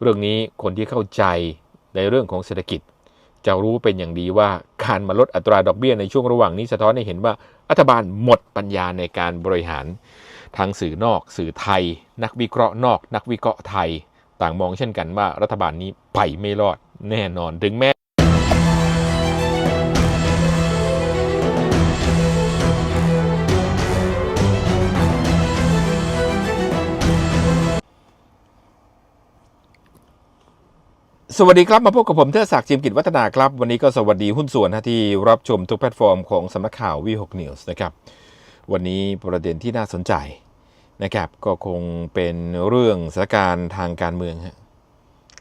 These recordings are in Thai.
เรื่องนี้คนที่เข้าใจในเรื่องของเศรษฐกิจ จะรู้เป็นอย่างดีว่าการมาลดอัตราดอกเบี้ยในช่วงระหว่างนี้สะท้อนให้เห็นว่ารัฐบาลหมดปัญญาในการบริหารทางสื่อนอก สื่อไทย นักวิเคราะห์นอก นักวิเคราะห์ไทย ต่างมองเช่นกันว่ารัฐบาลนี้ไปไม่รอดแน่นอนถึงแม้ สวัสดีครับ มาพบกับผมเทอศักดิ์จิมกิจวัฒนาครับ วันนี้ก็สวัสดีหุ้นส่วนที่รับชมทุกแพลตฟอร์มของสำนักข่าววีหกนิวส์นะครับ วันนี้ประเด็นที่น่าสนใจนะครับก็คงเป็นเรื่องสถานการณ์ทางการเมืองฮะ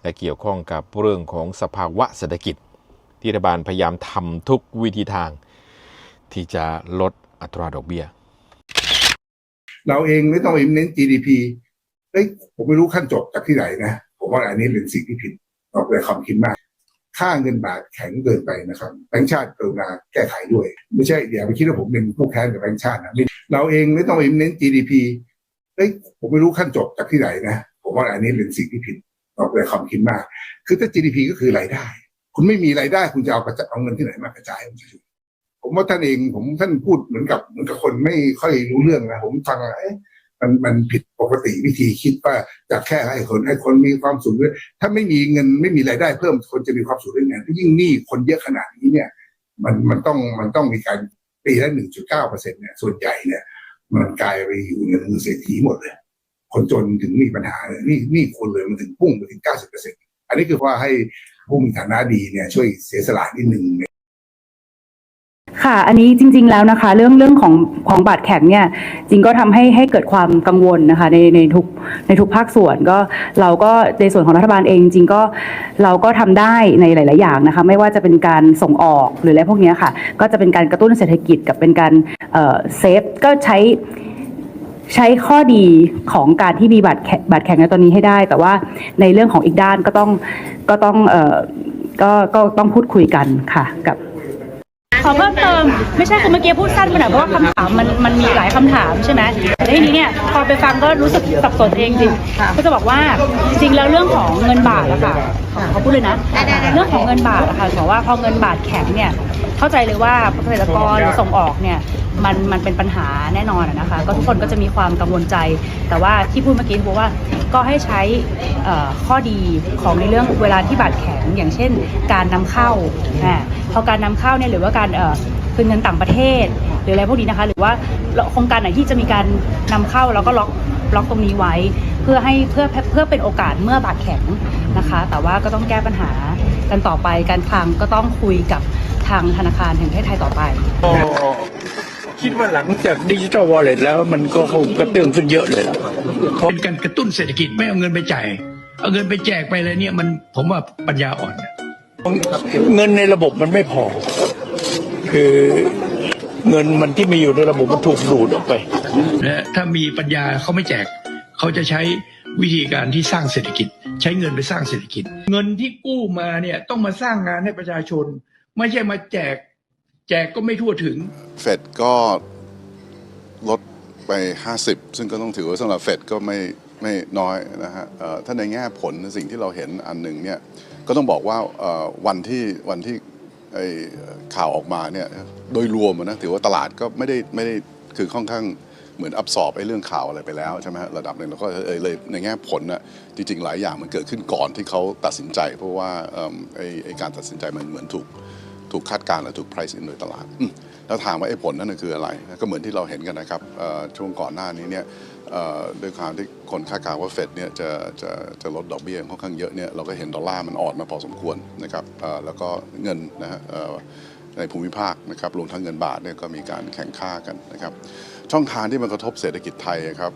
และเกี่ยวข้องกับเรื่องของสภาวะเศรษฐกิจ ที่รัฐบาลพยายามทำทุกวิธีทาง ที่จะลดอัตราดอกเบี้ย เราเองไม่ต้องเน้น GDP เอ้ยผมไม่รู้ขั้นจบจากที่ไหนนะ ผมว่าอันนี้เป็นสิ่งที่ผิด ออกเลยความคิดมาก ค่าเงินบาทแข็งเกินไปนะครับแบงก์ชาติกรุณาแก้ไขด้วย ไม่ใช่อย่าไปคิดว่าผมเป็นผู้แค้นกับแบงก์ชาตินะเราเองไม่ต้องไปเน้น GDP เอ้ยผมไม่รู้ขั้นจบจากที่ไหนนะผมว่าอันนี้เป็นสิ่งที่ผิดออกเลยความคิดมาก คือถ้า GDP ก็คือรายได้ คุณไม่มีรายได้คุณจะเอากระจายเอาเงินที่ไหนมากระจายให้มันผมว่าท่านเองผมท่านพูดเหมือนกับเหมือนกับคนไม่ค่อยรู้เรื่องนะผมฟังแล้วเอ๊ะ มันมันผิดปกติวิธีคิดว่าจะแค่ให้คนให้คนมีความสุขด้วยถ้าไม่มีเงินไม่มีรายได้เพิ่มคนจะมีความสุขได้ไงยิ่งหนี้คนเยอะขนาดนี้เนี่ย มันมันต้องมันต้องมีการปีละหนึ่งจุดเก้าเปอร์เซ็นต์เนี่ยส่วนใหญ่เนี่ย มันกลายไปอยู่ในมือเศรษฐีหมดเลย คนจนถึงมีปัญหาเลยนี่นี่คนเลยมันถึงพุ่งไปถึงเก้าสิบเปอร์เซ็นต์อันนี้คือว่าให้ผู้มีฐานะดีเนี่ยช่วยเสียสละนิดหนึ่ง ค่ะ อันนี้จริง ๆ แล้วนะคะ เรื่องเรื่องของของบาดแข็งเนี่ย จริงก็ทำให้ให้เกิดความกังวลนะคะ ในในทุกในทุกภาคส่วนก็เราก็ในส่วนของรัฐบาลเอง จริงก็เราก็ทำได้ในหลาย ๆ อย่างนะคะ ไม่ว่าจะเป็นการส่งออกหรืออะไรพวกนี้ค่ะ ก็จะเป็นการกระตุ้นเศรษฐกิจกับเป็นการเออเซฟก็ใช้ใช้ข้อดีของการที่มีบาดแข็งบาดแข็งในตอนนี้ให้ได้ แต่ว่าในเรื่องของอีกด้านก็ต้องก็ต้องเออก็ก็ต้องพูดคุยกันค่ะกับ อเพิ่มเติมไม่ใช่คุณเมื่อกี้พูดสั้นไปหน่อยเพราะว่าคำถามมันมันมีหลายคำถามใช่ไหมแต่ทีนี้เนี่ยพอไปฟังก็รู้สึกสับสนเองจริงก็จะบอกว่าจริงๆแล้วเรื่องของเงินบาทอะค่ะเขาพูดเลยนะ เรื่องของเงินบาทอะค่ะบอกว่าพอเงินบาทแข็งเนี่ย เข้าใจเลยว่าเกษตรกรหรือส่งออกเนี่ยมันมันเป็นปัญหาแน่นอนอะนะคะ ก็ทุกคนก็จะมีความกังวลใจ แต่ว่าที่พูดเมื่อกี้บอกว่าก็ให้ใช้เอ่อข้อดีของในเรื่องเวลาที่บาทแข็งอย่างเช่น การนำเข้าอ่าพอการนำเข้าเนี่ยหรือว่าการเอ่อคืนเงินต่างประเทศ หรืออะไรพวกนี้นะคะ หรือว่าโครงการไหนที่จะมีการนำเข้าแล้วก็ล็อกล็อกตรงนี้ไว้เพื่อให้เพื่อเพื่อเป็นโอกาสเมื่อบาทแข็งนะคะ แต่ว่าก็ต้องแก้ปัญหากันต่อไปการคลังก็ต้องคุยกับ ทางธนาคารแห่งประเทศไทยต่อไปก็คิดว่าหลังจากดิจิทัลวอลเล็ตแล้วมันก็คงกระเตื้องขึ้นเยอะเลยล่ะเพราะเป็นการกระตุ้นเศรษฐกิจไม่เอาเงินไปจ่ายเอาเงินไปแจกไปเลยเนี่ยมันผมว่าปัญญาอ่อน เงินในระบบมันไม่พอ คือเงินมันที่มีอยู่ในระบบมันถูกดูดออกไปนะถ้ามีปัญญาเขาไม่แจก เขาจะใช้วิธีการที่สร้างเศรษฐกิจ ใช้เงินไปสร้างเศรษฐกิจ เงินที่กู้มาเนี่ยต้องมาสร้างงานให้ประชาชน ไม่ใช่มาแจก แจกก็ไม่ทั่วถึง เฟดก็ลดไป 50 ซึ่งก็ต้องถือว่าสำหรับเฟดก็ไม่ไม่น้อยนะฮะเอ่อถ้าในแง่ผลสิ่งที่เราเห็นอันหนึ่งเนี่ยก็ต้องบอกว่าเอ่อวันที่วันที่ไอ้ข่าวออกมาเนี่ยโดยรวมอะนะถือว่าตลาดก็ไม่ได้ไม่ได้คือค่อนข้างเหมือนอับสอบไอ้เรื่องข่าวอะไรไปแล้วใช่ไหมฮะระดับหนึ่งแล้วก็เออเลยในแง่ผลน่ะจริงๆ หลายอย่างมันเกิดขึ้นก่อนที่เขาตัดสินใจ เพราะว่าเอิ่มไอ้ไอ้การตัดสินใจมันเหมือนถูก ถูกคาดการณ์หรือถูก price in โดยตลาด แล้วถามว่าไอ้ผลนั่นคืออะไร ก็เหมือนที่เราเห็นกันนะครับช่วงก่อนหน้านี้เนี่ยด้วยความที่คนคาดการณ์ว่าเฟดเนี่ยจะจะจะลดดอกเบี้ยค่อนข้างเยอะเนี่ยเราก็เห็นดอลลาร์มันอ่อนมาพอสมควรนะครับแล้วก็เงินนะฮะในภูมิภาคนะครับรวมทั้งเงินบาทเนี่ยก็มีการแข่งข้ากันนะครับ ช่องทางที่มันกระทบเศรษฐกิจไทยครับ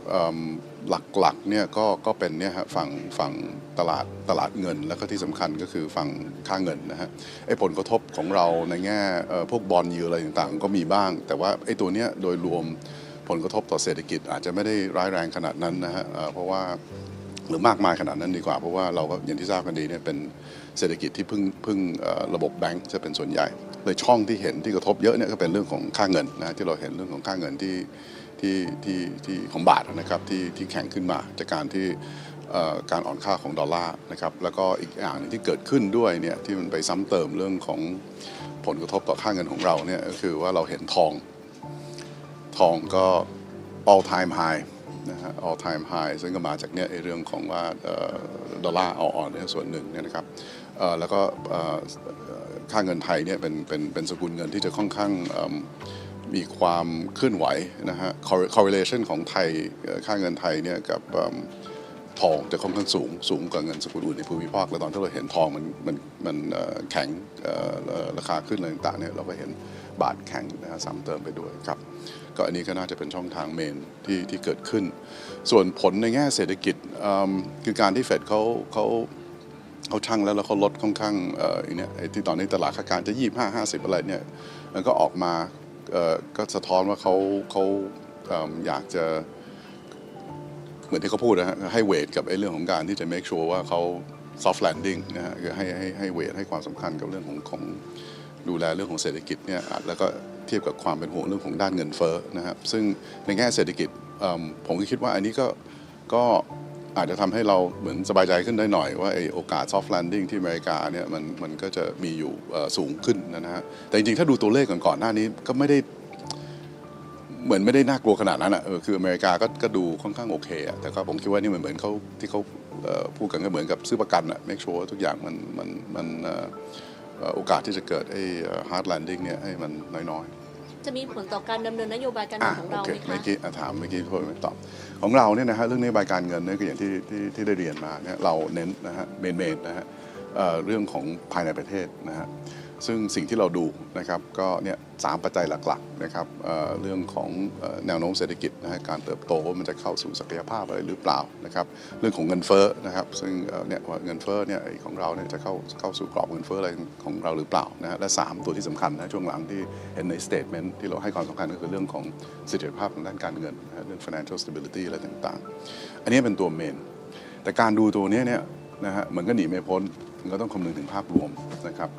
หลักๆเนี่ยก็ก็เป็นเนี่ยฮะฝั่งฝั่งตลาดตลาดเงิน แล้วก็ที่สำคัญก็คือฝั่งค่าเงินนะฮะไอ้ผลกระทบของเราในแง่พวกบอลยูอะไรต่างๆ ก็มีบ้าง แต่ว่าไอ้ตัวเนี้ยโดยรวมผลกระทบต่อเศรษฐกิจอาจจะไม่ได้ร้ายแรงขนาดนั้นนะฮะเพราะว่าหรือมากมายขนาดนั้นดีกว่า เพราะว่าเราก็อย่างที่ทราบกันดีเนี่ยเป็นเศรษฐกิจที่พึ่งพึ่งระบบแบงก์จะเป็นส่วนใหญ่ เลยช่องที่เห็นที่กระทบเยอะเนี่ยก็เป็นเรื่องของค่าเงินนะที่เราเห็นเรื่องของค่าเงินที่ที่ที่ที่ของบาทนะครับที่ที่แข็งขึ้นมาจากการที่การอ่อนค่าของดอลลาร์นะครับแล้วก็อีกอย่างหนึงที่เกิดขึ้นด้วยเนี่ยที่มันไปซ้ำเติมเรื่องของผลกระทบต่อค่าเงินของเราเนี่ยก็คือว่าเราเห็นทองทองก็ all time high นะฮะ all time high ซึ่งก็มาจากเนี่ยเรื่องของว่าดอลลาร์อ่อนเนี่ยส่วนหนึ่งเนี่ยนะครับแล้วก็ ค่าเงินไทยเนี่ยเป็นเป็นเป็นสกุลเงินที่จะค่อนข้างมีความเคลื่อนไหวนะฮะ correlation ของไทยค่าเงินไทยเนี่ยกับทองจะค่อนข้างสูงสูงกว่าเงินสกุลอื่นในภูมิภาค แล้วตอนที่เราเห็นทองมันมันมันแข็งราคาขึ้นอะไรต่างๆเนี่ยเราก็เห็นบาทแข็งนะฮะซ้ำเติมไปด้วยครับ ก็อันนี้ก็น่าจะเป็นช่องทางเมนที่ที่เกิดขึ้น ส่วนผลในแง่เศรษฐกิจคือการที่เฟดเขาเขา เขาชั่งแล้วแล้วเขาลดค่อนข้างเอ่ออันเนี้ยไอ้ที่ตอนนี้ตลาดค่าการจะยี่ห้าห้าสิบอะไรเนี่ยมันก็ออกมาเอ่อก็สะท้อนว่าเขาเขาเอิ่มอยากจะเหมือนที่เขาพูดนะฮะให้เวทกับไอ้เรื่องของการที่จะ make sure ว่าเขา soft landing นะฮะคือให้ให้ให้เวทให้ความสำคัญกับเรื่องของของดูแลเรื่องของเศรษฐกิจเนี่ยอะแล้วก็เทียบกับความเป็นห่วงเรื่องของด้านเงินเฟ้อนะครับซึ่งในแง่เศรษฐกิจเอิ่มผมก็คิดว่าอันนี้ก็ก็ อาจจะทำให้เราเหมือนสบายใจขึ้นได้หน่อยว่าไอโอกาส soft landing ที่อเมริกาเนี่ยมันมันก็จะมีอยู่สูงขึ้นนะฮะแต่จริงๆ ถ้าดูตัวเลขก่อนๆหน้านี้ก็ไม่ได้เหมือนไม่ได้น่ากลัวขนาดนั้นอะคืออเมริกาก็ก็ดูค่อนข้างโอเคอะแต่ก็ผมคิดว่านี่เหมือนเหมือนเขาที่เขาพูดกันก็เหมือนกับซื้อประกันอะ make sure ว่าทุกอย่างมันมันมันโอกาสที่จะเกิดไอ้ hard landing เนี่ยให้มันน้อยๆ จะมีผลต่อการดำเนินนโยบายการเงินของเราโอเคไหมเมื่อคะกี้อะถามเมื่อกี้โทษไม่ตอบของเราเนี่ยนะฮะเรื่องนโยบายการเงินเนี่ยก็อย่างที่ที่ที่ได้เรียนมาเนี่ยเราเน้นนะฮะเมนเมนนะฮะเอ่อเรื่องของภายในประเทศนะฮะ ซึ่งสิ่งที่เราดูนะครับก็เนี่ยสามปัจจัยหลักๆนะครับเเรื่องของแนวโน้มเศรษฐกิจนะฮะการเติบโตว่ามันจะเข้าสู่ศักยภาพอะไรหรือเปล่านะครับเรื่องของเงินเฟ้อนะครับซึ่งเนี่ยเงินเฟ้อเนี่ยของเราเนี่ยจะเข้าเข้าสู่กรอบเงินเฟ้ออะไรของเราหรือเปล่านะฮะและสามตัวที่สำคัญนะช่วงหลังที่เห็นใน statement ที่เราให้ความสำคัญก็คือเรื่องของเสถียรภาพทางด้านการเงินนะเรื่อง financial stability อะไรต่างๆ อันนี้เป็นตัวเมนแต่การดูตัวนี้เนี่ยนะฮะมันก็หนีไม่พ้น มันก็ต้องคำนึงถึงภาพรวมนะครับ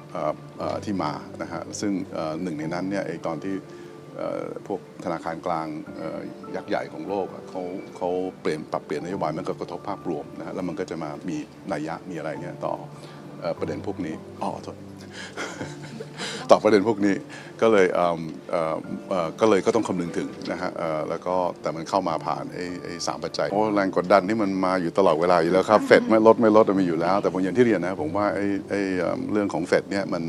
ที่มานะฮะซึ่งหนึ่งในนั้นเนี่ยไอ้ตอนที่พวกธนาคารกลางยักษ์ใหญ่ของโลกเขาเขาเปลี่ยนปรับเปลี่ยนนโยบายมันก็กระทบภาพรวมนะฮะแล้วมันก็จะมามีนัยยะมีอะไรเนี่ยต่อเอ่อประเด็นพวกนี้อ๋อโทษ ต่อประเด็นพวกนี้ก็เลยเอิ่มเอ่อเอ่อก็เลยก็ต้องคำนึงถึงนะฮะเอ่อแล้วก็แต่มันเข้ามาผ่านไอ้ไอ้สามปัจจัยโอ้แรงกดดันที่มันมาอยู่ตลอดเวลาอยู่แล้วครับเฟดไม่ลดไม่ลดมันมีอยู่แล้ว แต่ผมอย่างที่เรียนนะผมว่าไอ้ไอ้เอิ่มเรื่องของเฟดเนี่ยมัน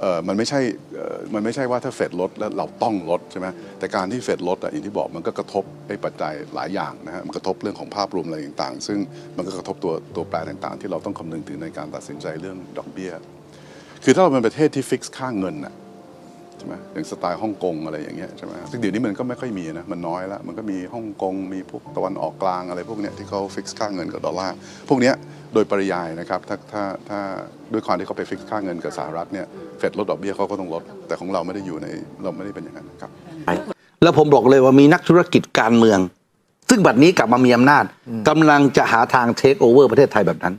เอ่อมันไม่ใช่เอ่อมันไม่ใช่ว่าถ้าเฟดลดแล้วเราต้องลดใช่ไหมแต่การที่เฟดลดอะอย่างที่บอกมันก็กระทบไอ้ปัจจัยหลายอย่างนะฮะมันกระทบเรื่องของภาพรวมอะไรต่างๆ ซึ่งมันก็กระทบตัวตัวแปรต่างๆ ที่เราต้องคำนึงถึงในการตัดสินใจเรื่องดอกเบี้ย คือถ้าเราเป็นประเทศที่ฟิกซ์ค่าเงินน่ะใช่ไหมอย่างสไตล์ฮ่องกงอะไรอย่างเงี้ยใช่ไหมซึ่งเดี๋ยวนี้มันก็ไม่ค่อยมีนะ มันน้อยละ มันก็มีฮ่องกง มีพวกตะวันออกกลางอะไรพวกเนี้ยที่เขาฟิกซ์ค่าเงินกับดอลลาร์ พวกเนี้ยโดยปริยายนะครับ ถ้าถ้าถ้าด้วยความที่เขาไปฟิกซ์ค่าเงินกับสหรัฐเนี่ย เฟดลดดอกเบี้ยเขาก็ต้องลด แต่ของเราไม่ได้อยู่ใน เราไม่ได้เป็นอย่างนั้นครับ แล้วผมบอกเลยว่ามีนักธุรกิจการเมือง ซึ่งบัดนี้กลับมามีอำนาจกำลังจะหาทางเทคโอเวอร์ประเทศไทยแบบนั้น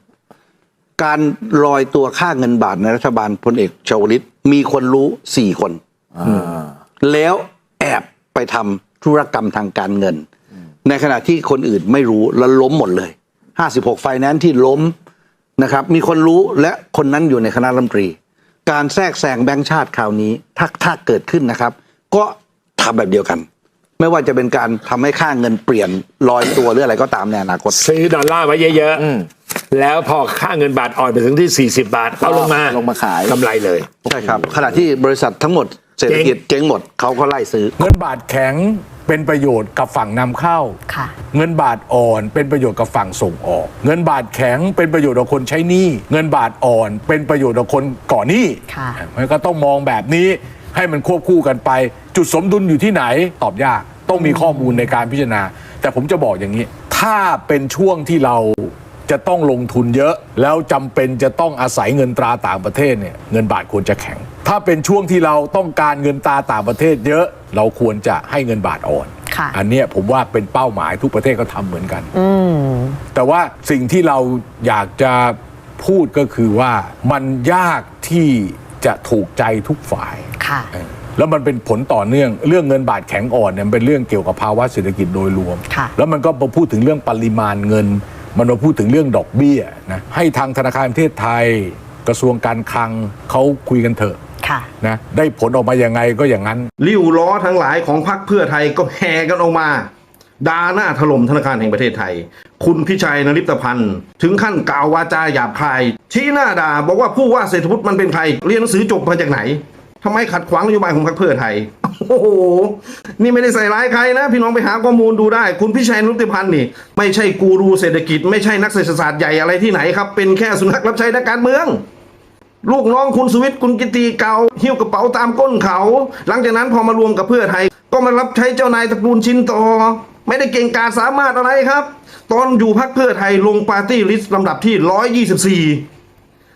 การลอยตัวค่าเงินบาทในรัฐบาลพลเอกชวลิตมีคนรู้สี่คน แล้วแอบไปทำธุรกรรมทางการเงิน ในขณะที่คนอื่นไม่รู้แล้วล้มหมดเลย 56 ไฟแนนซ์ที่ล้มนะครับ มีคนรู้และคนนั้นอยู่ในคณะรัฐมนตรี การแทรกแซงแบงก์ชาติคราวนี้ถ้าถ้าเกิดขึ้นนะครับ ก็ทำแบบเดียวกันไม่ว่าจะเป็นการทำให้ค่าเงินเปลี่ยนลอยตัวหรืออะไรก็ตามในอนาคต ซื้อดอลลาร์ไว้เยอะๆ แล้วพอค่าเงินบาทอ่อนไปถึงที่ 40 บาทเอาลงมาลงมาขายกำไรเลย ใช่ครับ ขณะที่บริษัททั้งหมดเศรษฐกิจเจ๊งหมดเขาก็ไล่ซื้อ เงินบาทแข็งเป็นประโยชน์กับฝั่งนำเข้าค่ะเงินบาทอ่อนเป็นประโยชน์กับฝั่งส่งออก เงินบาทแข็งเป็นประโยชน์กับคนใช้หนี้ เงินบาทอ่อนเป็นประโยชน์กับคนก่อหนี้ค่ะมันก็ต้องมองแบบนี้ให้มันควบคู่กันไป จุดสมดุลอยู่ที่ไหนตอบยาก ต้องมีข้อมูลในการพิจารณา แต่ผมจะบอกอย่างนี้ ถ้าเป็นช่วงที่เรา จะต้องลงทุนเยอะ แล้วจำเป็นจะต้องอาศัยเงินตราต่างประเทศเนี่ยเงินบาทควรจะแข็ง ถ้าเป็นช่วงที่เราต้องการเงินตราต่างประเทศเยอะเราควรจะให้เงินบาทอ่อนค่ะอันเนี้ยผมว่าเป็นเป้าหมายทุกประเทศก็ทำเหมือนกันแต่ว่าสิ่งที่เราอยากจะพูดก็คือว่ามันยากที่จะถูกใจทุกฝ่ายค่ะแล้วมันเป็นผลต่อเนื่องเรื่องเงินบาทแข็งอ่อนเนี่ยมันเป็นเรื่องเกี่ยวกับภาวะเศรษฐกิจโดยรวมค่ะแล้วมันก็มาพูดถึงเรื่องปริมาณเงิน มันมาพูดถึงเรื่องดอกเบี้ยนะให้ทางธนาคารแห่งประเทศไทย กระทรวงการคลังเขาคุยกันเถอะค่ะนะได้ผลออกมายังไงก็อย่างนั้น ริ้วล้อทั้งหลายของพรรคเพื่อไทยก็แห่กันออกมาด่าหน้าถล่มธนาคารแห่งประเทศไทย คุณพิชัยนริปตพันธ์ ถึงขั้นกล่าววาจาหยาบคาย ชี้หน้าด่าบอกว่าผู้ว่าเศรษฐพุทธมันเป็นใคร เรียนหนังสือจบมาจากไหน ทำไมขัดขวางนโยบายของพรรคเพื่อไทย โอ้โห นี่ไม่ได้ใส่ร้ายใครนะ พี่น้องไปหาข้อมูลดูได้ คุณพิชัยนริพันธ์นี่ ไม่ใช่กูรูเศรษฐกิจ ไม่ใช่นักเศรษฐศาสตร์ใหญ่อะไรที่ไหนครับ เป็นแค่สุนัขรับใช้นักการเมือง ลูกน้องคุณสวิทย์คุณกิติเกาหิ้วกระเป๋าตามก้นเขา หลังจากนั้นพอมารวมกับเพื่อไทย ก็มารับใช้เจ้านายตระกูลชินต่อไม่ได้เก่งกาจสามารถอะไรครับ ตอนอยู่พักเพื่อไทยลงปาร์ตี้ลิสต์ลำดับที่ 124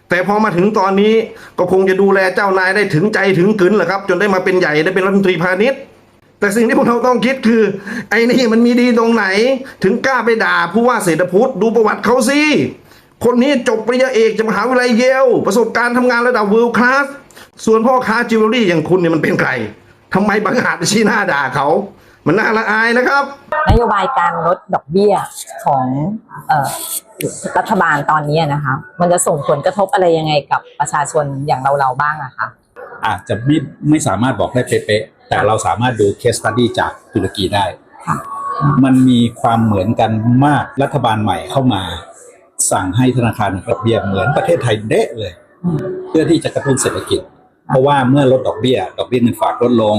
แต่พอมาถึงตอนนี้ก็คงจะดูแลเจ้านายได้ถึงใจถึงกึนแหละครับ จนได้มาเป็นใหญ่ได้เป็นรัฐมนตรีพาณิชย์ แต่สิ่งที่พวกเราต้องคิดคือ ไอ้นี่มันมีดีตรงไหน ถึงกล้าไปด่าผู้ว่าเศรษฐพุทธดูประวัติเขาสิคนนี้จบปริญญาเอกจากมหาวิทยาลัยเยลประสบการณ์ทำงานระดับ world class ส่วนพ่อค้าจิวเวลรี่อย่างคุณเนี่ยมันเป็นใครทำไมบังอาจไปชี้หน้าด่าเขา มันน่าละอายนะครับ นโยบายการลดดอกเบี้ยของเอ่อรัฐบาลตอนนี้นะคะ มันจะส่งผลกระทบอะไรยังไงกับประชาชนอย่างเราเราๆบ้างอะคะอาจจะไม่ไม่สามารถบอกได้เป๊ะๆแต่เราสามารถดูเคสตัดดี้จากตุรกีได้ค่ะมันมีความเหมือนกันมากรัฐบาลใหม่เข้ามา สั่งให้ธนาคารดอกเบี้ยเหมือนประเทศไทยเดะเลย เพื่อที่จะกระตุ้นเศรษฐกิจ เพราะว่าเมื่อลดดอกเบี้ย ดอกเบี้ยเงินฝากลดลง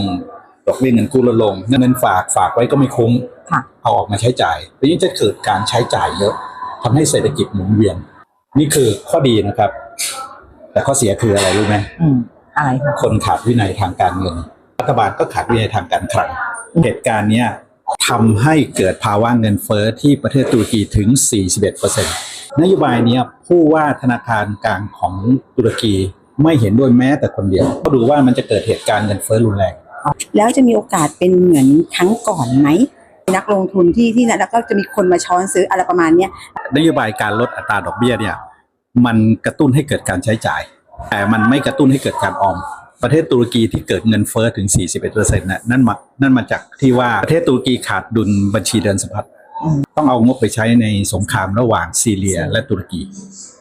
ดอกเบี้ยเงินกู้ลดลงเงินฝากฝากไว้ก็ไม่คุ้มค่ะเอาออกมาใช้จ่ายแล้วยิ่งจะเกิดการใช้จ่ายเยอะทำให้เศรษฐกิจหมุนเวียน นี่คือข้อดีนะครับ แต่ข้อเสียคืออะไรรู้ไหมอืมอะไรคะคนขาดวินัยทางการเงินรัฐบาลก็ขาดวินัยทางการคลังเหตุการณ์เนี้ยทำให้เกิดภาวะเงินเฟ้อที่ประเทศตุรกีถึง 41%นโยบายเนี้ยผู้ว่าธนาคารกลางของตุรกีไม่เห็นด้วยแม้แต่คนเดียว ก็ดูว่ามันจะเกิดเหตุการณ์เงินเฟ้อรุนแรง แล้วจะมีโอกาสเป็นเหมือนครั้งก่อนไหมนักลงทุนที่ที่แล้วก็จะมีคนมาช้อนซื้ออะไรประมาณเนี้ยนโยบายการลดอัตราดอกเบี้ยเนี่ยมันกระตุ้นให้เกิดการใช้จ่าย แต่มันไม่กระตุ้นให้เกิดการออม ประเทศตุรกีที่เกิดเงินเฟ้อถึง 41%น่ะนั่นมานั่นมาจากที่ว่าประเทศตุรกีขาดดุลบัญชีเดินสะพัดต้องเอางบไปใช้ในสงครามระหว่างซีเรียและตุรกี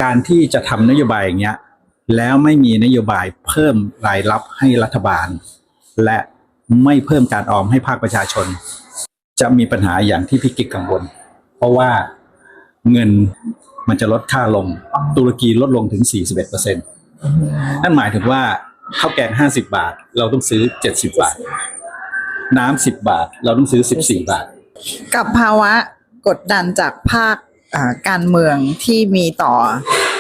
การที่จะทำนโยบายอย่างเงี้ยแล้วไม่มีนโยบายเพิ่มรายรับให้รัฐบาล และ ไม่เพิ่มการออมให้ภาคประชาชน จะมีปัญหาอย่างที่พี่กิ๊กกังวล เพราะว่าเงินมันจะลดค่าลง ตุรกีลดลงถึง 41%นั่นหมายถึงว่าข้าวแกง 50 บาท เราต้องซื้อ 70 บาท น้ำ 10 บาท เราต้องซื้อ 14 บาท กับภาวะกดดันจากภาคการเมืองที่มีต่อ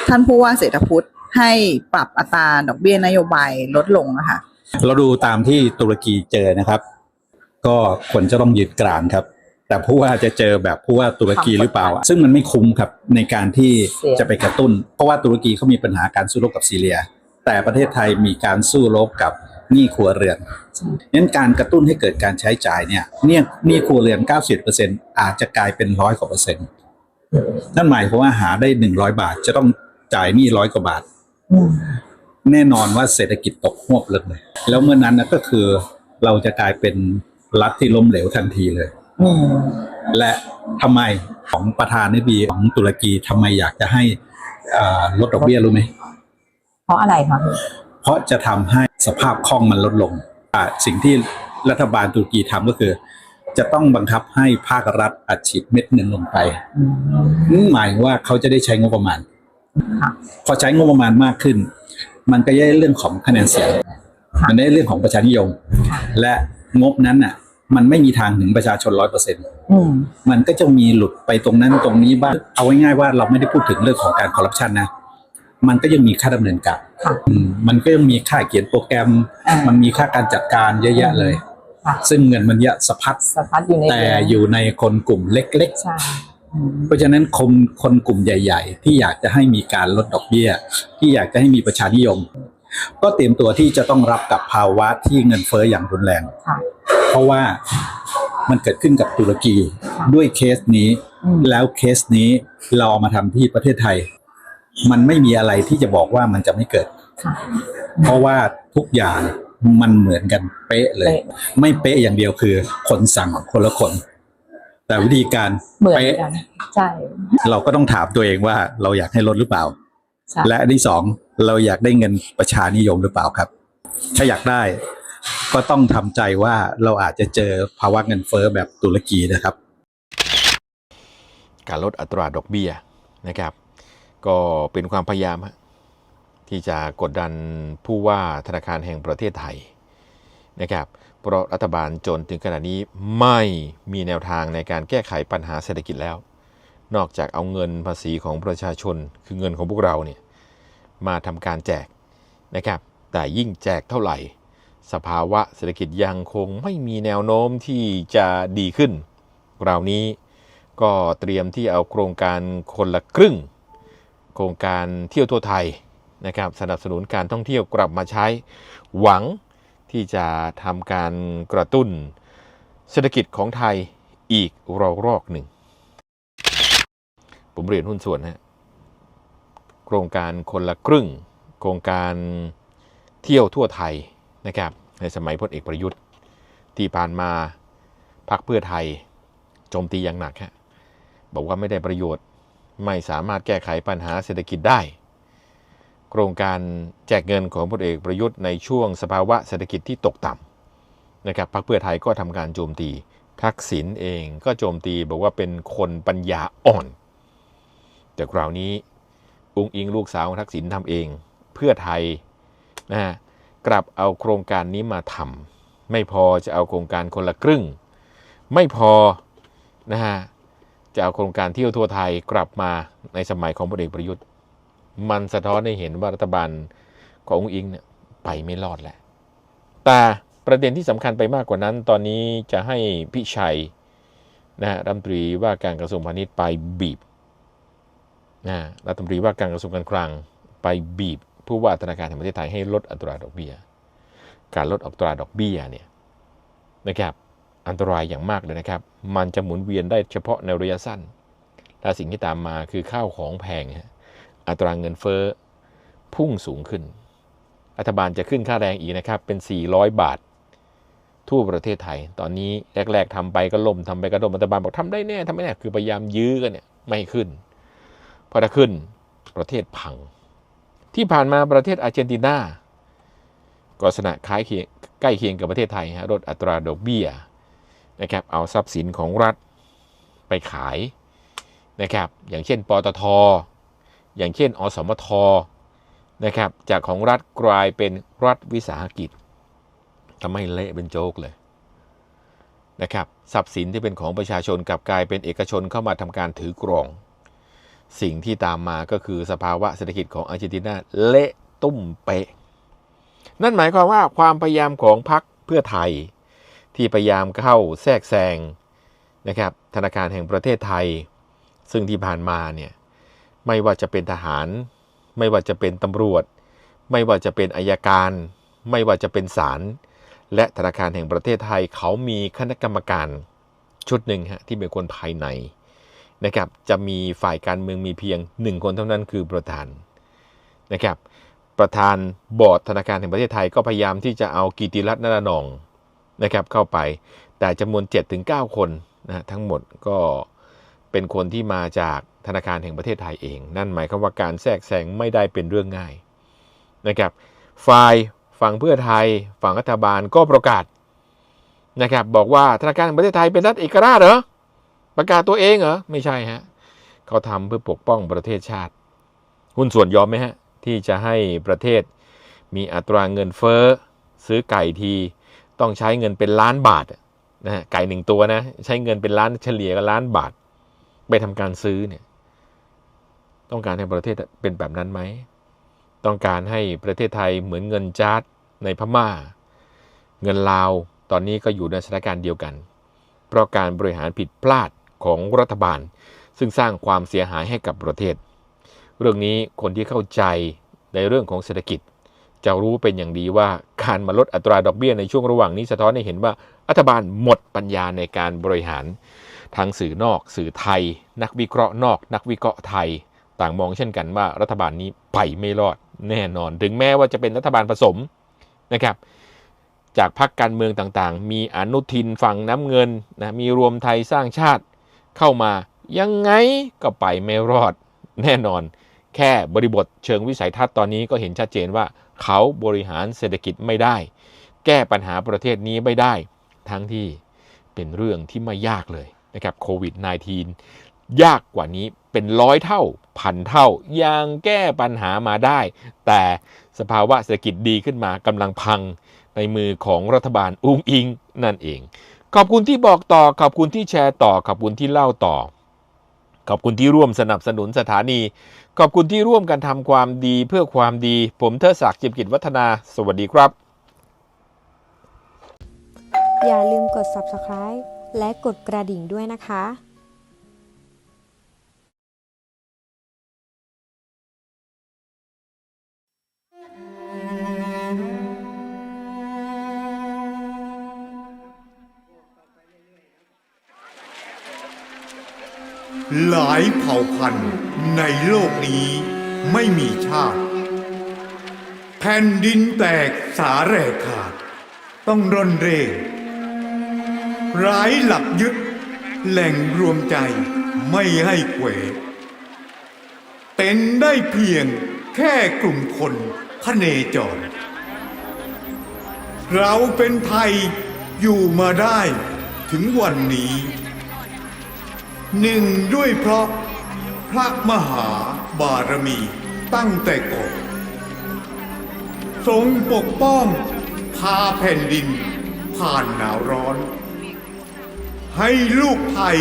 ท่านผู้ว่าเศรษฐพุทธให้ปรับอัตราดอกเบี้ยนโยบายลดลงนะคะ เราดูตามที่ตุรกีเจอนะครับ ก็ควรจะต้องยืนกรานครับ แต่ผู้ว่าจะเจอแบบผู้ว่าตุรกีหรือเปล่า ซึ่งมันไม่คุ้มครับในการที่จะไปกระตุ้น เพราะว่าตุรกีเขามีปัญหาการสู้รบกับซีเรีย แต่ประเทศไทยมีการสู้รบกับหนี้ครัวเรือนงั้นการกระตุ้นให้เกิดการใช้จ่ายเนี่ยเนี่ยหนี้ครัวเรือน 90%อาจจะกลายเป็นร้อยกว่าเปอร์เซ็นต์นั่นหมายความว่าหาได้100บาทจะต้องจ่ายหนี้ร้อยกว่าบาท แน่นอนว่าเศรษฐกิจตกหวบเลยแล้วเมื่อนั้นนะก็คือเราจะกลายเป็นรัฐที่ล้มเหลวทันทีเลยอืมและทำไมของประธานาธิบดีของตุรกีทำไมอยากจะให้อ่าลดดอกเบี้ยรู้ไหมเพราะอะไรคะเพราะจะทำให้สภาพคล่องมันลดลงอ่าสิ่งที่รัฐบาลตุรกีทำก็คือ จะต้องบังคับให้ภาครัฐอัดฉีดเม็ดเงินลงไปนั่นหมายว่าเขาจะได้ใช้งบประมาณพอใช้งบประมาณมากขึ้น มันก็ได้เรื่องของคะแนนเสียง มันได้เรื่องของประชานิยม และงบนั้นน่ะ มันไม่มีทางถึงประชาชนร้อยเปอร์เซ็นต์อืมมันก็จะมีหลุดไปตรงนั้นตรงนี้บ้างเอาง่ายๆว่าเราไม่ได้พูดถึงเรื่องของการคอร์รัปชันนะมันก็ยังมีค่าดำเนินการอืมมันก็ยังมีค่าเขียนโปรแกรมอ่ามัมันมีค่าการจัดการเยอะแยะเลยค่ะซึ่งเงินมันเยอะสะพัดสะพัดอยู่ในแต่อยู่ในคนกลุ่มเล็กใช่ๆ เพราะฉะนั้นคนคนกลุ่มใหญ่ ๆ ที่อยากจะให้มีการลดดอกเบี้ย ที่อยากจะให้มีประชานิยม ก็เตรียมตัวที่จะต้องรับกับภาวะที่เงินเฟ้ออย่างรุนแรงค่ะเพราะว่ามันเกิดขึ้นกับตุรกีด้วยเคสนี้อืมแล้วเคสนี้เราเอามาทำที่ประเทศไทย มันไม่มีอะไรที่จะบอกว่ามันจะไม่เกิดค่ะเพราะว่าทุกอย่างมันเหมือนกันเป๊ะเลยเป๊ะไม่เป๊ะอย่างเดียวคือ คนสั่งคนละคน แต่แต่วิธีการเหมือนป๊ะกันใช่เราก็ต้องถามตัวเองว่าเราอยากให้ลดหรือเปล่าใช่และอันที่สองเราอยากได้เงินประชานิยมหรือเปล่าครับ ถ้าอยากได้ก็ต้องทำใจว่าเราอาจจะเจอภาวะเงินเฟ้อแบบตุรกีนะครับ การลดอัตราดอกเบี้ยนะครับ ก็เป็นความพยายามฮะที่จะกดดันผู้ว่าธนาคารแห่งประเทศไทยนะครับ เพราะรัฐบาลจนถึงขณะนี้ไม่มีแนวทางในการแก้ไขปัญหาเศรษฐกิจแล้ว นอกจากเอาเงินภาษีของประชาชน คือเงินของพวกเราเนี่ยมาทำการแจกนะครับ แต่ยิ่งแจกเท่าไหร่ สภาวะเศรษฐกิจยังคงไม่มีแนวโน้มที่จะดีขึ้นคราวนี้ก็เตรียมที่เอาโครงการคนละครึ่ง โครงการเที่ยวทั่วไทยนะครับสนับสนุนการท่องเที่ยวกลับมาใช้ หวัง ที่จะทำการกระตุ้นเศรษฐกิจของไทยอีกรอรอกหนึ่ง ผมเรียนหุ้นส่วนนะโครงการคนละครึ่ง โครงการเที่ยวทั่วไทยนะครับ ในสมัยพลเอกประยุทธ์ที่ผ่านมาพรรคเพื่อไทยโจมตีอย่างหนักฮะบอกว่าไม่ได้ประโยชน์ไม่สามารถแก้ไขปัญหาเศรษฐกิจได้ โครงการแจกเงินของพลเอกประยุทธ์ในช่วงสภาวะเศรษฐกิจที่ตกต่ำนะครับพรรคเพื่อไทยก็ทำการโจมตี ทักษิณเองก็โจมตีบอกว่าเป็นคนปัญญาอ่อน แต่คราวนี้อุ้งอิงลูกสาวของทักษิณทำเอง เพื่อไทยนะฮะกลับเอาโครงการนี้มาทำไม่พอจะเอาโครงการคนละครึ่ง ไม่พอนะฮะจะเอาโครงการเที่ยวทั่วไทยกลับมาในสมัยของพลเอกประยุทธ์ มันสะท้อนให้เห็นว่ารัฐบาลขององค์อิงเนี่ยไปไม่รอดแหล้วแต่ประเด็นที่สำคัญไปมากกว่านั้น ตอนนี้จะให้พิชัยนะฮะรัฐมนตรีว่าการกระทรวงพาณิชย์ไปบีบนะรัฐมนตรีว่าการกระทรวงการคลังไปบีบผู้ว่าธนาคารแห่งประเทศไทยให้ลดอัตราดอกเบี้ย การลดอัตราดอกเบี้ยเนี่ยนะครับอันตรายอย่างมากเลยนะครับ มันจะหมุนเวียนได้เฉพาะในระยะสั้น และสิ่งที่ตามมาคือข้าวของแพงฮะ อัตราเงินเฟ้อพุ่งสูงขึ้น รัฐบาลจะขึ้นค่าแรงอีกนะครับ เป็น 400 บาท ทั่วประเทศไทย ตอนนี้แรก ๆทำไปก็ล่มทำไปก็ล่มรัฐบาลบอกทำได้แน่ทำไม่แน่คือพยายามยื้อกันเนี่ยไม่ขึ้นพอถ้าขึ้นประเทศพัง ที่ผ่านมาประเทศอาร์เจนตินาก็ลักษณะคล้ายเคียงใกล้เคียงกับประเทศไทยฮะลดอัตราดอกเบี้ยนะครับเอาทรัพย์สินของรัฐไปขายนะครับอย่างเช่นปตท อย่างเช่น อสมทนะครับ จากของรัฐกลายเป็นรัฐวิสาหกิจทำให้เละเป็นโจกเลยนะครับทรัพย์สินที่เป็นของประชาชนกลับกลายเป็นเอกชนเข้ามาทำการถือกรอง สิ่งที่ตามมาก็คือสภาวะเศรษฐกิจของอาร์เจนตินาเละตุ้มเปะ นั่นหมายความว่าความพยายามของพรรคเพื่อไทย ที่พยายามเข้าแทรกแซงนะครับธนาคารแห่งประเทศไทย ซึ่งที่ผ่านมาเนี่ย ไม่ว่าจะเป็นทหาร ไม่ว่าจะเป็นตำรวจ ไม่ว่าจะเป็นอายการ ไม่ว่าจะเป็นศาลและธนาคารแห่งประเทศไทยเขามีคณะกรรมการชุดหนึ่งฮะที่เป็นคนภายในนะครับจะมีฝ่ายการเมืองมีเพียงหนึ่งคนเท่านั้นคือประธานนะครับประธานบอร์ดธนาคารแห่งประเทศไทยก็พยายามที่จะเอากิติรัตน์นรนองนะครับเข้าไปแต่จำนวน 7-9 คนนะทั้งหมดก็ เป็นคนที่มาจากธนาคารแห่งประเทศไทยเอง นั่นหมายความว่าการแทรกแซงไม่ได้เป็นเรื่องง่ายนะครับฝ่ายฝั่งเพื่อไทยฝั่งรัฐบาลก็ประกาศนะครับบอกว่าธนาคารแห่งประเทศไทยเป็นรัฐเอกราชเหรอประกาศตัวเองเหรอไม่ใช่ฮะเขาทำเพื่อปกป้องประเทศชาติ หุ้นส่วนยอมไหมฮะที่จะให้ประเทศมีอัตราเงินเฟ้อซื้อไก่ทีต้องใช้เงินเป็นล้านบาทนะฮะไก่หนึ่งตัวนะใช้เงินเป็นล้านเฉลี่ยกันล้านบาท ไปทำการซื้อเนี่ยต้องการให้ประเทศเป็นแบบนั้นไหม ต้องการให้ประเทศไทยเหมือนเงินจาร์ดในพม่า เงินลาวตอนนี้ก็อยู่ในสถานการณ์เดียวกัน เพราะการบริหารผิดพลาดของรัฐบาล ซึ่งสร้างความเสียหายให้กับประเทศ เรื่องนี้คนที่เข้าใจในเรื่องของเศรษฐกิจ จะรู้เป็นอย่างดีว่าการมาลดอัตราดอกเบี้ยในช่วงระหว่างนี้สะท้อนให้เห็นว่ารัฐบาลหมดปัญญาในการบริหาร ทางสื่อนอก สื่อไทย นักวิเคราะห์นอก นักวิเคราะห์ไทย ต่างมองเช่นกันว่ารัฐบาลนี้ไปไม่รอดแน่นอน ถึงแม้ว่าจะเป็นรัฐบาลผสมนะครับจากพรรคการเมืองต่างๆ มีอนุทินฝั่งน้ำเงินนะมีรวมไทยสร้างชาติเข้ามายังไงก็ไปไม่รอดแน่นอน แค่บริบทเชิงวิสัยทัศน์ตอนนี้ก็เห็นชัดเจนว่าเขาบริหารเศรษฐกิจไม่ได้ แก้ปัญหาประเทศนี้ไม่ได้ ทั้งที่เป็นเรื่องที่ไม่ยากเลย นะครับโควิด -19 ยากกว่านี้เป็นร้อยเท่าพันเท่า ยังแก้ปัญหามาได้ แต่สภาวะเศรษฐกิจดีขึ้นมากำลังพังในมือของรัฐบาลอุ้งอิงนั่นเอง ขอบคุณที่บอกต่อ ขอบคุณที่แชร์ต่อ ขอบคุณที่เล่าต่อ ขอบคุณที่ร่วมสนับสนุนสถานี ขอบคุณที่ร่วมกันทำความดีเพื่อความดี ผมเทดศักดิ์จิมกิจวัฒนา สวัสดีครับ อย่าลืมกด subscribe และกดกระดิ่งด้วยนะคะหลายเผ่าพันธุ์ในโลกนี้ไม่มีชาติ แผ่นดินแตกสาแหรกขาด ต้องร่อนเร่ ร้ายหลักยึด แหล่งรวมใจไม่ให้เขวเป็นได้เพียงแค่กลุ่มคนพระเนจร เราเป็นไทยอยู่มาได้ถึงวันนี้ หนึ่งด้วยเพราะพระมหาบารมีตั้งแต่ก่อนทรงปกป้องพาแผ่นดินผ่านหนาวร้อน ให้ลูกไทย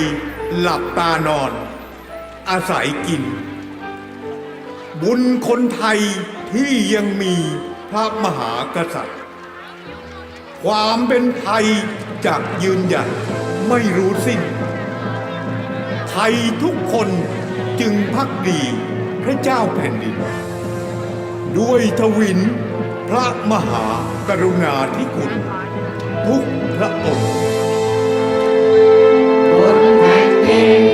หลับตานอน อาศัยกิน บุญคนไทยที่ยังมีพระมหากษัตริย์ ความเป็นไทยจะยืนหยัดไม่รู้สิ้น ไทยทุกคนจึงพักดีพระเจ้าแผ่นดิน ด้วยทวินพระมหากรุณาธิคุณ ทุกพระองค์ ที่